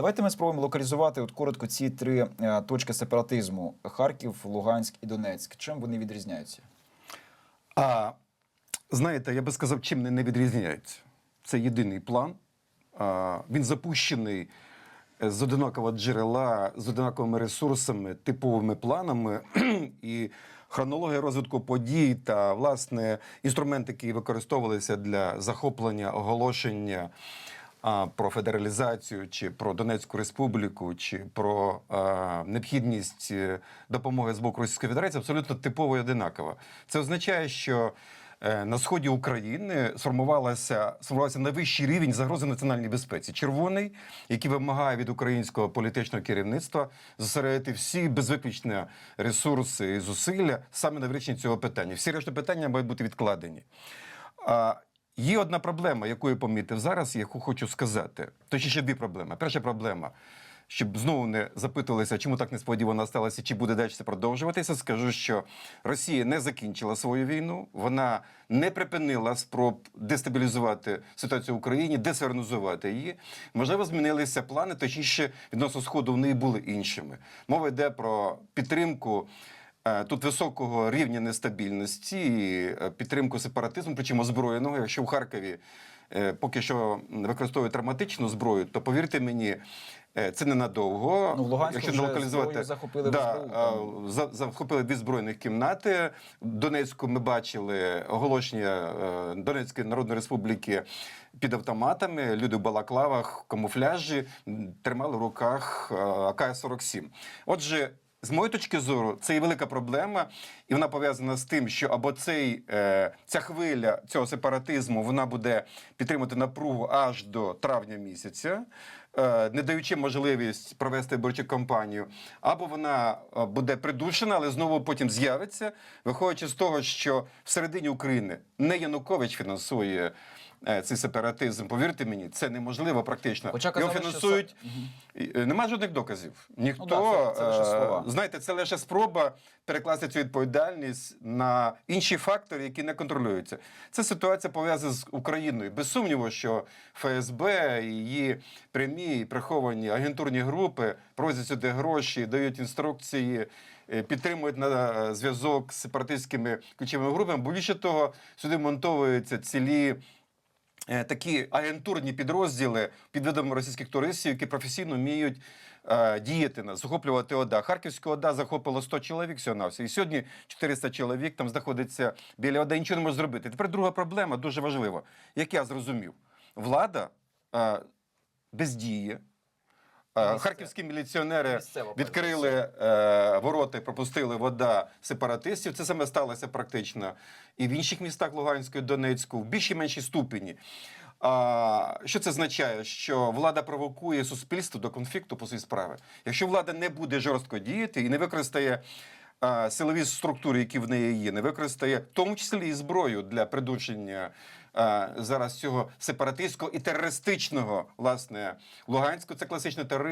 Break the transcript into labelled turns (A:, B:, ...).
A: Давайте ми спробуємо локалізувати от коротко ці три е, точки сепаратизму: Харків, Луганськ і Донецьк. Чим вони відрізняються?
B: А знаєте, я би сказав, чим не, не відрізняються. Це єдиний план. А, він запущений е, з одинакового джерела, з одинаковими ресурсами, типовими планами. І хронологія розвитку подій та, власне, інструменти, які використовувалися для захоплення, оголошення. Про федералізацію, чи про Донецьку республіку, чи про а, необхідність е, допомоги з боку Російської Федерації абсолютно типово і одинакова. Це означає, що е, на сході України сформувалася сформувався найвищий рівень загрози національній безпеці. Червоний, який вимагає від українського політичного керівництва зосередити всі безвиключно ресурси і зусилля саме на вирішенні цього питання. Всі решта питання мають бути відкладені. Є одна проблема, яку я помітив зараз, яку хочу сказати. Точніше, дві проблеми. Перша проблема, щоб знову не запитувалися, чому так несподівано сталося, чи буде далі це продовжуватися. Скажу, що Росія не закінчила свою війну, вона не припинила спроб дестабілізувати ситуацію в Україні, десернізувати її. Можливо, змінилися плани, точніше, відносно сходу вони були іншими. Мова йде про підтримку. Е, Тут високого рівня нестабільності, е, підтримку сепаратизму, причому озброєного. Якщо в Харкові е, поки що використовують травматичну зброю, то повірте мені, це ненадовго.
A: Ну, в Луганську
B: Якщо
A: вже
B: не локалізувати,
A: захопили
B: да,
A: в СБУ,
B: за- захопили дві збройних кімнати. В Донецьку ми бачили оголошення Донецької Народної Республіки під автоматами. Люди в балаклавах, камуфляжі тримали в руках е, АК-47. Отже. З моєї точки зору, це є велика проблема, і вона пов'язана з тим, що або цей, е, ця хвиля цього сепаратизму вона буде підтримувати напругу аж до травня місяця, е, не даючи можливість провести виборчу кампанію, або вона е, буде придушена, але знову потім з'явиться, виходячи з того, що всередині України не Янукович фінансує. Е, Цей сепаратизм, повірте мені, це неможливо практично.
A: Хоча казали, що
B: фінансують. Е, Нема жодних доказів. Ніхто
A: Ну да, це- це лише
B: е,
A: слова.
B: знаєте, це лише спроба перекласти цю відповідальність на інші фактори, які не контролюються. Ця ситуація пов'язана з Україною. Без сумніву, що ФСБ і її прямі і приховані агентурні групи просять сюди гроші, дають інструкції. Підтримують на зв'язок з сепаратистськими ключовими групами. Бо більше того, сюди монтовуються цілі такі агентурні підрозділи під видом російських туристів, які професійно вміють е, діяти на захоплювати ОДА. Харківська ОДА захопило 100 чоловік всього на І сьогодні 400 чоловік там знаходиться біля ОДА і нічого не може зробити. Тепер друга проблема дуже важлива. Як я зрозумів, влада е, бездіє. Е. Харківські міліціонери відкрили е, ворота пропустили вода сепаратистів. Це саме сталося практично і в інших містах Луганської, Донецьку, в більшій меншій ступені. А, що це означає? Що влада провокує суспільство до конфлікту по своїй справі. Якщо влада не буде жорстко діяти і не використає а, силові структури, які в неї є, не використає в тому числі і зброю для придушення а, зараз цього сепаратистського і терористичного власне Луганського, це класичний тероризм.